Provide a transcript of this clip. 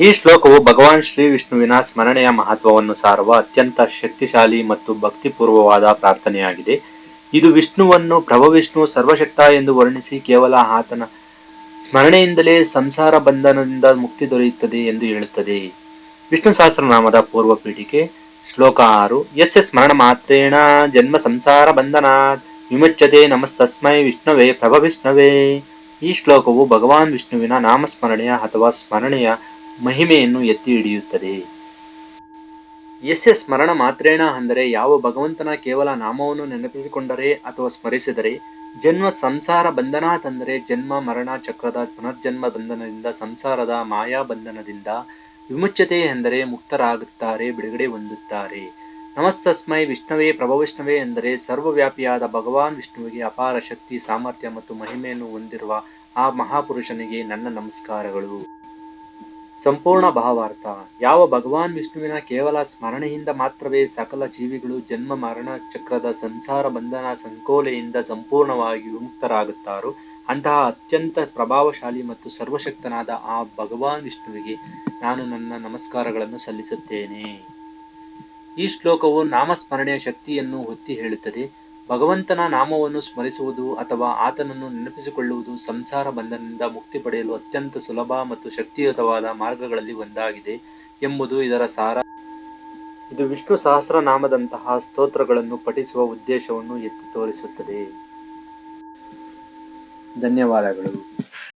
ಈ ಶ್ಲೋಕವು ಭಗವಾನ್ ಶ್ರೀ ವಿಷ್ಣುವಿನ ಸ್ಮರಣೆಯ ಮಹತ್ವವನ್ನು ಸಾರುವ ಅತ್ಯಂತ ಶಕ್ತಿಶಾಲಿ ಮತ್ತು ಭಕ್ತಿಪೂರ್ವವಾದ ಪ್ರಾರ್ಥನೆಯಾಗಿದೆ. ಇದು ವಿಷ್ಣುವನ್ನು ಪ್ರಭವಿಷ್ಣು ಸರ್ವಶಕ್ತ ಎಂದು ವರ್ಣಿಸಿ ಕೇವಲ ಆತನ ಸ್ಮರಣೆಯಿಂದಲೇ ಸಂಸಾರ ಬಂಧನದಿಂದ ಮುಕ್ತಿ ದೊರೆಯುತ್ತದೆ ಎಂದು ಹೇಳುತ್ತದೆ. ವಿಷ್ಣು ಸಹಸ್ರನಾಮದ ಪೂರ್ವ ಪೀಠಿಕೆ ಶ್ಲೋಕ ಆರು, ಯಸ್ಯ ಸ್ಮರಣ ಮಾತ್ರೇಣ ಜನ್ಮ ಸಂಸಾರ ಬಂಧನ ವಿಮುಚ್ಯತೆ ನಮಸ್ತಸ್ಮೈ ವಿಷ್ಣುವೇ ಪ್ರಭವಿಷ್ಣುವೇ. ಈ ಶ್ಲೋಕವು ಭಗವಾನ್ ವಿಷ್ಣುವಿನ ನಾಮಸ್ಮರಣೆಯ ಅಥವಾ ಸ್ಮರಣೆಯ ಮಹಿಮೆಯನ್ನು ಎತ್ತಿ ಹಿಡಿಯುತ್ತದೆ. ಯಸ್ಯ ಸ್ಮರಣ ಮಾತ್ರೇಣ ಅಂದರೆ ಯಾವ ಭಗವಂತನ ಕೇವಲ ನಾಮವನ್ನು ನೆನಪಿಸಿಕೊಂಡರೆ ಅಥವಾ ಸ್ಮರಿಸಿದರೆ, ಜನ್ಮ ಸಂಸಾರ ಬಂಧನ ತಂದರೆ ಜನ್ಮ, ಮರಣ ಚಕ್ರದ ಪುನರ್ಜನ್ಮ ಬಂಧನದಿಂದ, ಸಂಸಾರದ ಮಾಯಾ ಬಂಧನದಿಂದ ವಿಮುಚ್ಯತೆ ಎಂದರೆ ಮುಕ್ತರಾಗುತ್ತಾರೆ, ಬಿಡುಗಡೆ ಹೊಂದುತ್ತಾರೆ. ನಮಸ್ತಸ್ಮೈ ವಿಷ್ಣುವೇ, ಪ್ರಭವಿಷ್ಣುವೇ ಎಂದರೆ ಸರ್ವವ್ಯಾಪಿಯಾದ ಭಗವಾನ್ ವಿಷ್ಣುವಿಗೆ ಅಪಾರ ಶಕ್ತಿ, ಸಾಮರ್ಥ್ಯ ಮತ್ತು ಮಹಿಮೆಯನ್ನು ಹೊಂದಿರುವ ಆ ಮಹಾಪುರುಷನಿಗೆ ನನ್ನ ನಮಸ್ಕಾರಗಳು. ಸಂಪೂರ್ಣ ಭಾವಾರ್ಥ. ಯಾವ ಭಗವಾನ್ ವಿಷ್ಣುವಿನ ಕೇವಲ ಸ್ಮರಣೆಯಿಂದ ಮಾತ್ರವೇ ಸಕಲ ಜೀವಿಗಳು ಜನ್ಮ, ಮರಣ ಚಕ್ರದ ಸಂಸಾರ ಬಂಧನ ಸಂಕೋಲೆಯಿಂದ ಸಂಪೂರ್ಣವಾಗಿ ವಿಮುಕ್ತರಾಗುತ್ತಾರೋ, ಅಂತಹ ಅತ್ಯಂತ ಪ್ರಭಾವಶಾಲಿ ಮತ್ತು ಸರ್ವಶಕ್ತನಾದ ಆ ಭಗವಾನ್ ವಿಷ್ಣುವಿಗೆ ನಾನು ನನ್ನ ನಮಸ್ಕಾರಗಳನ್ನು ಸಲ್ಲಿಸುತ್ತೇನೆ. ಈ ಶ್ಲೋಕವು ನಾಮಸ್ಮರಣೆಯ ಶಕ್ತಿಯನ್ನು ಒತ್ತಿ ಹೇಳುತ್ತದೆ. ಭಗವಂತನ ನಾಮವನ್ನು ಸ್ಮರಿಸುವುದು ಅಥವಾ ಆತನನ್ನು ನೆನಪಿಸಿಕೊಳ್ಳುವುದು ಸಂಸಾರ ಬಂಧನದಿಂದ ಮುಕ್ತಿ ಪಡೆಯಲು ಅತ್ಯಂತ ಸುಲಭ ಮತ್ತು ಶಕ್ತಿಯುತವಾದ ಮಾರ್ಗಗಳಲ್ಲಿ ಒಂದಾಗಿದೆ ಎಂಬುದು ಇದರ ಸಾರ. ಇದು ವಿಷ್ಣು ಸಹಸ್ರನಾಮದಂತಹ ಸ್ತೋತ್ರಗಳನ್ನು ಪಠಿಸುವ ಉದ್ದೇಶವನ್ನು ಎತ್ತಿ ತೋರಿಸುತ್ತದೆ. ಧನ್ಯವಾದಗಳು.